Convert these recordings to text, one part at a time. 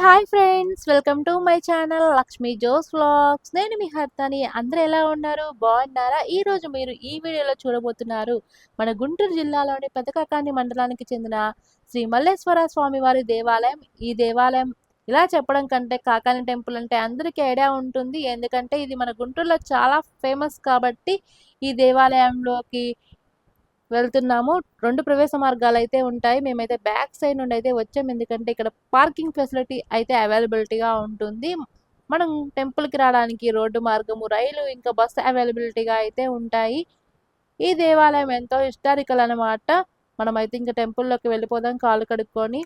Hi friends welcome to my channel Lakshmi Jos vlogs. నేను మీ హర్తాని అందరూ ఎలా ఉన్నారు? బాగున్నారా? ఈరోజు మీరు ఈ వీడియోలో చూడబోతున్నారు మన గుంటూరు జిల్లాలోని పెదకకాని మండలానికి చెందిన శ్రీ మల్లేశ్వర స్వామి వారి దేవాలయం. ఈ దేవాలయం ఇలా చెప్పడం కంటే కాకాని టెంపుల్ అంటే అందరికీ ఐడియా ఉంటుంది. ఎందుకంటే ఇది మన గుంటూరులో చాలా ఫేమస్ కాబట్టి ఈ దేవాలయంలోకి వెళ్తున్నాము. రెండు ప్రవేశ మార్గాలు అయితే ఉంటాయి. మేమైతే బ్యాక్ సైడ్ నుండి అయితే వచ్చాము ఎందుకంటే ఇక్కడ పార్కింగ్ ఫెసిలిటీ అయితే అవైలబిలిటీగా ఉంటుంది. మనం టెంపుల్కి రావడానికి రోడ్డు మార్గము రైలు ఇంకా బస్సు అవైలబిలిటీగా అయితే ఉంటాయి. ఈ దేవాలయం ఎంతో హిస్టారికల్ అనమాట మనమైతే ఇంకా టెంపుల్లోకి వెళ్ళిపోదాం కాళ్ళు కడుక్కొని.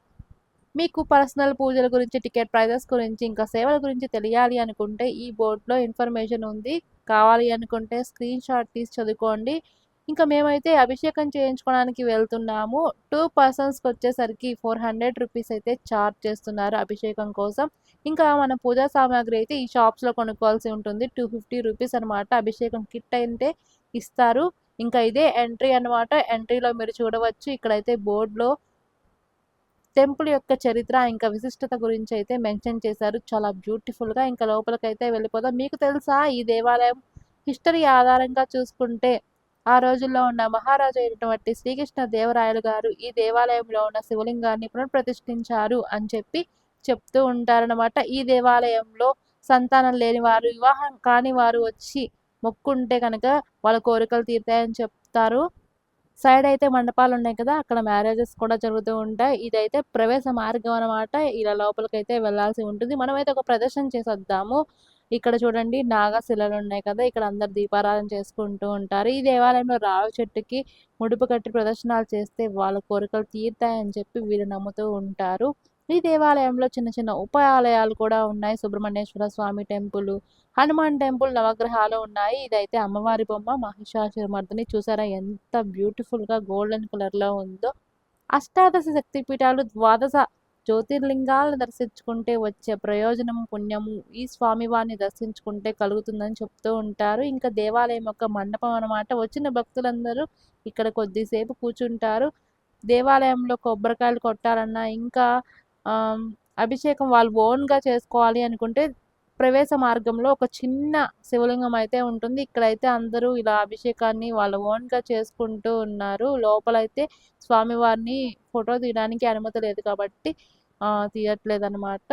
మీకు పర్సనల్ పూజల గురించి టికెట్ ప్రైజెస్ గురించి ఇంకా సేవల గురించి తెలియాలి అనుకుంటే ఈ బోర్డులో ఇన్ఫర్మేషన్ ఉంది. కావాలి అనుకుంటే స్క్రీన్ షాట్ తీసి చదువుకోండి. ఇంకా మేమైతే అభిషేకం చేయించుకోవడానికి వెళ్తున్నాము. టూ పర్సన్స్కి వచ్చేసరికి ఫోర్ హండ్రెడ్ రూపీస్ అయితే ఛార్జ్ చేస్తున్నారు అభిషేకం కోసం. ఇంకా మన పూజా సామాగ్రి అయితే ఈ షాప్స్లో కొనుక్కోవాల్సి ఉంటుంది. టూ ఫిఫ్టీ రూపీస్ అనమాట అభిషేకం కిట్ అయితే ఇస్తారు. ఇంకా ఇదే ఎంట్రీ అనమాట ఎంట్రీలో మీరు చూడవచ్చు ఇక్కడైతే బోర్డులో టెంపుల్ యొక్క చరిత్ర ఇంకా విశిష్టత గురించి అయితే మెన్షన్ చేశారు. చాలా బ్యూటిఫుల్గా. ఇంకా లోపలికైతే వెళ్ళిపోదాం. మీకు తెలుసా ఈ దేవాలయం హిస్టరీ ఆధారంగా చూసుకుంటే ఆ రోజుల్లో ఉన్న మహారాజు అయినటువంటి శ్రీకృష్ణ దేవరాయలు గారు ఈ దేవాలయంలో ఉన్న శివలింగాన్ని పునఃప్రతిష్ఠించారు అని చెప్పి చెప్తూ ఉంటారనమాట ఈ దేవాలయంలో సంతానం లేని వారు వివాహం కాని వారు వచ్చి మొక్కుంటే కనుక వాళ్ళ కోరికలు తీరుతాయని చెప్తారు. సైడ్ అయితే మండపాలు ఉన్నాయి కదా అక్కడ మ్యారేజెస్ కూడా జరుగుతూ ఉంటాయి. ఇదైతే ప్రవేశ మార్గం అనమాట ఇలా లోపలికైతే వెళ్ళాల్సి ఉంటుంది. మనమైతే ఒక ప్రదర్శన చేసేద్దాము. ఇక్కడ చూడండి నాగశిలలు ఉన్నాయి కదా ఇక్కడ అందరు దీపారాధన చేసుకుంటూ ఉంటారు. ఈ దేవాలయంలో రావి చెట్టుకి ముడుపు కట్టి ప్రదర్శనలు చేస్తే వాళ్ళ కోరికలు తీరుతాయని చెప్పి వీళ్ళు నమ్ముతూ ఉంటారు. ఈ దేవాలయంలో చిన్న చిన్న ఉప ఆలయాలు కూడా ఉన్నాయి. సుబ్రహ్మణ్యేశ్వర స్వామి టెంపుల్ హనుమాన్ టెంపుల్ నవగ్రహాలు ఉన్నాయి. ఇదైతే అమ్మవారి బొమ్మ మహిషాసురమర్దిని చూసారా? ఎంత బ్యూటిఫుల్గా గోల్డెన్ కలర్లో ఉందో. అష్టాదశ శక్తిపీఠాలు ద్వాదశ జ్యోతిర్లింగాలను దర్శించుకుంటే వచ్చే ప్రయోజనం పుణ్యము ఈ స్వామివారిని దర్శించుకుంటే కలుగుతుందని చెప్తూ ఉంటారు. ఇంకా దేవాలయం యొక్క మండపం అనమాట వచ్చిన భక్తులందరూ ఇక్కడ కొద్దిసేపు కూర్చుంటారు. దేవాలయంలో కొబ్బరికాయలు కొట్టాలన్నా ఇంకా అభిషేకం వాళ్ళు ఓన్గా చేసుకోవాలి అనుకుంటే ప్రవేశ మార్గంలో ఒక చిన్న శివలింగం అయితే ఉంటుంది. ఇక్కడైతే అందరూ ఇలా అభిషేకాన్ని వాళ్ళు ఓన్గా చేసుకుంటూ ఉన్నారు. లోపలైతే స్వామివారిని ఫోటో తీయడానికి అనుమతి లేదు కాబట్టి తీయట్లేదన్నమాట.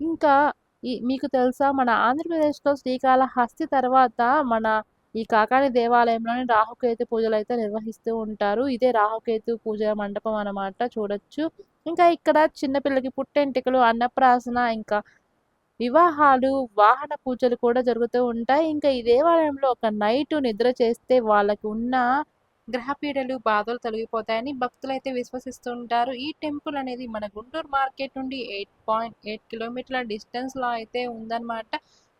ఇంకా ఈ మీకు తెలుసా మన ఆంధ్రప్రదేశ్లో శ్రీకాళహస్తి తర్వాత మన ఈ కాకాని దేవాలయంలోని రాహుకేతు పూజలు అయితే నిర్వహిస్తూ ఉంటారు. ఇదే రాహుకేతు పూజ మండపం అన్నమాట చూడొచ్చు. ఇంకా ఇక్కడ చిన్నపిల్లకి పుట్టెంటికలు అన్నప్రాసన ఇంకా వివాహాలు వాహన పూజలు కూడా జరుగుతూ ఉంటాయి. ఇంకా ఈ దేవాలయంలో ఒక నైట్ నిద్ర చేస్తే వాళ్ళకి ఉన్న గ్రహపీడలు బాధలు తొలగిపోతాయని భక్తులు అయితే విశ్వసిస్తుంటారు. ఈ టెంపుల్ అనేది మన గుంటూరు మార్కెట్ నుండి ఎయిట్ పాయింట్ ఎయిట్ కిలోమీటర్ల డిస్టెన్స్లో అయితే ఉందన్నమాట.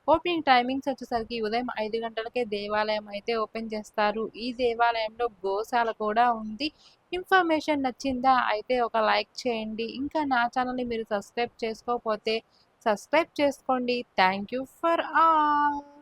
ఓపెనింగ్ టైమింగ్స్ వచ్చేసరికి ఉదయం ఐదు గంటలకే దేవాలయం అయితే ఓపెన్ చేస్తారు. ఈ దేవాలయంలో గోశాల కూడా ఉంది. ఇన్ఫర్మేషన్ నచ్చిందా అయితే ఒక లైక్ చేయండి. ఇంకా నా ఛానల్ని మీరు సబ్స్క్రైబ్ చేసుకోకపోతే సబ్స్క్రైబ్ చేసుకోండి. Thank you for all.